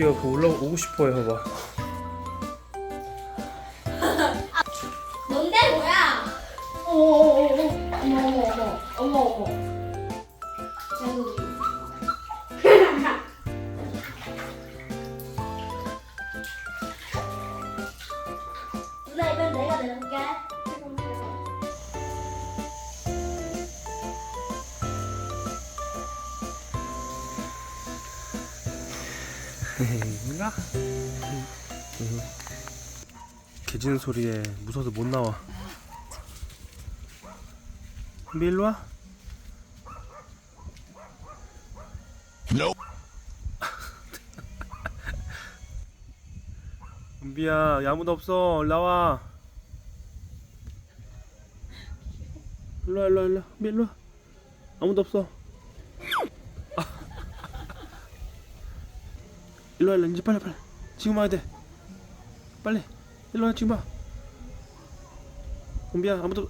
은비가 그 올라오고 싶어해 봐봐. 뭔데 뭐야? 어머 어머 어머 어머 어머 아이고. 나? 개 짖는 소리에 무서워서 못 나와. 은비 일로 와. 은비야, 야, 아무도 없어. 나와. 일로 와, 일로 와, 일로 와. 은비 일로 와. 아무도 없어. 일로 와, 일로 와. 이제 빨리 빨리. 지금 와야 돼. 빨리. 일로 와, 지금 와. 은비야, 아무도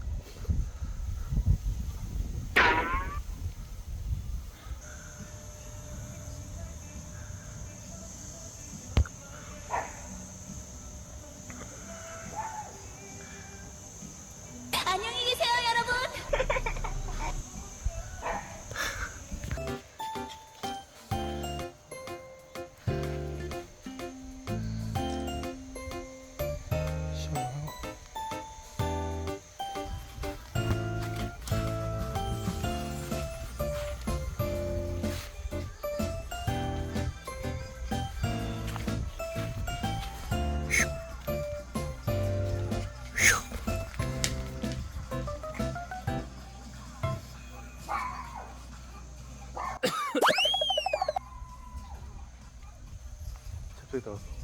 저쪽에 나왔어.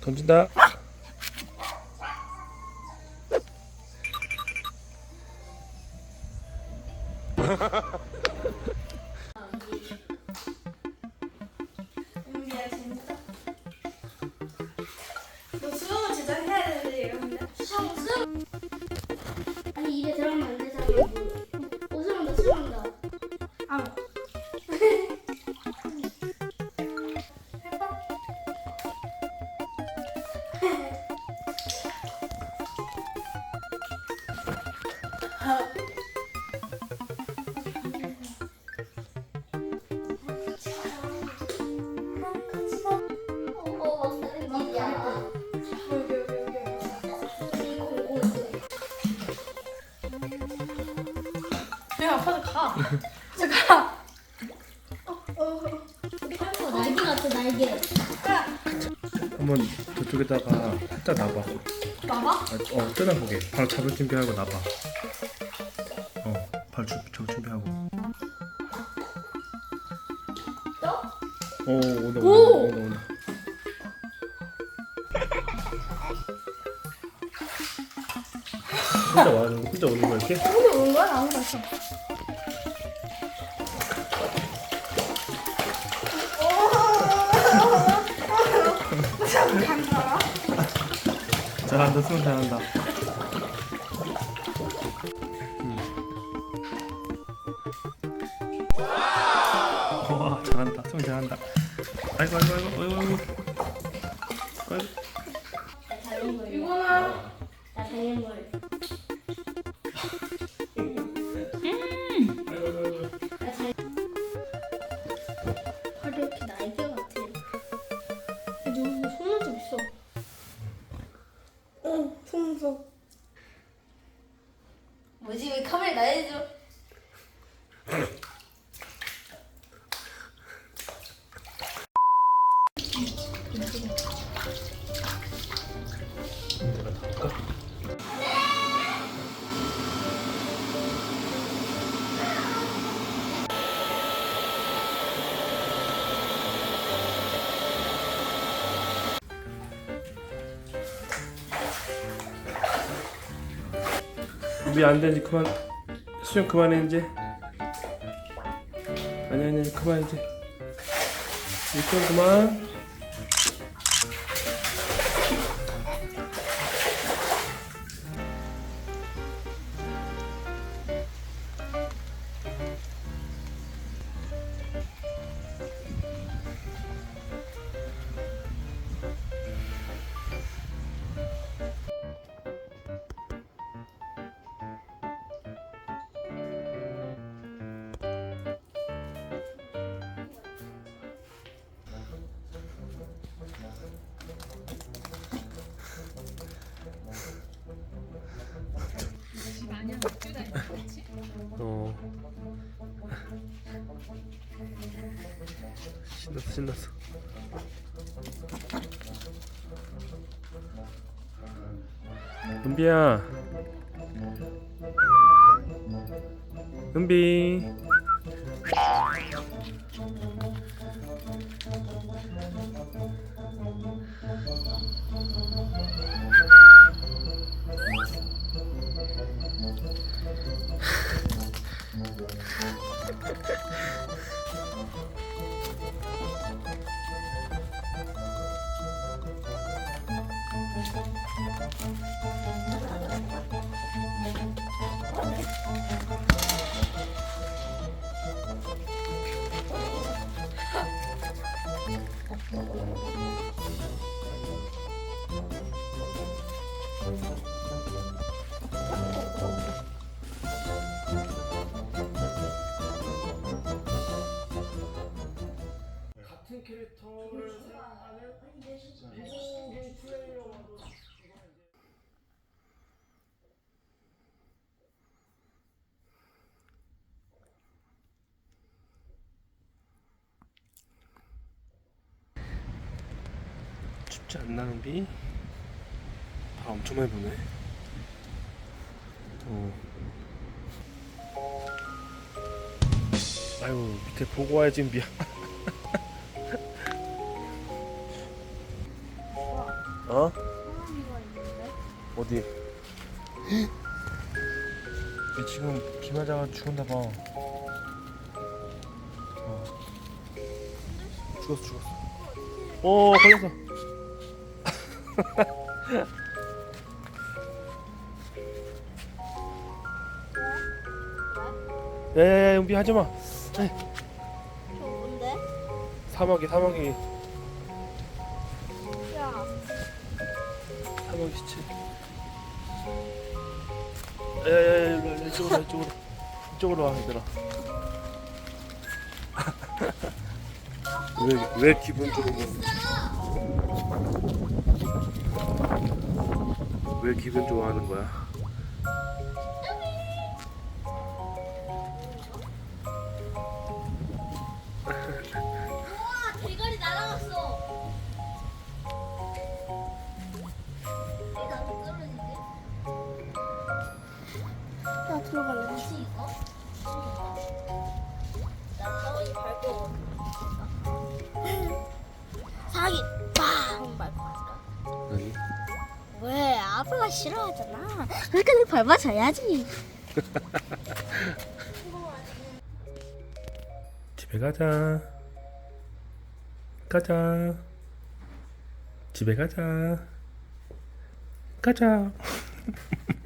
던진다. 재밌 아니 입에 들어가면 안 되잖아. 그냥 아빠도 가. 이제 가. 날개 같아 날개. 한번 저쪽에다가 살짝 놔봐. 나봐? 아, 어, 뜯어보게. 바로 잡을 준비하고 놔봐. 어, 바로 주, 잡을 준비하고. 오, 온다, 온다, 오! 온다, 온다. 혼자 와는 혼자 오는 거야 이렇게? 오늘 온 거야? 아무나 없어. 잘한다, 수영 잘한다. 음. 와, 잘한다, 수영 잘한다. 아이고, 아이고, 아이고, 아이고, 아이고. 준비 안 되지 그만 수영 그만해 이제. 아니 아니 그만 이제. 수영 그만 신났어 은비야. 은비 같은 춥지 않나 은비? 바 엄청 많이 부네 어. 아이고 밑에 보고 와야지 은비야 어? 어디? 얘 지금 비 맞아가 죽었나 봐. 어. 죽었어 죽었어. 오 걸렸어. 야야야 은비 하지 마. 저 뭔데? 사막이 사막이 야, 사막이 시체. 야야야 일로 와, 이쪽으로 와, 이쪽으로 이쪽으로 와 얘들아. 왜 왜 기분 좋은 거? 왜 기분 좋아하는 거야? 싫어하잖아. 그러니까 내 밟아줘야지. 집에 가자. 가자. 집에 가자. 가자.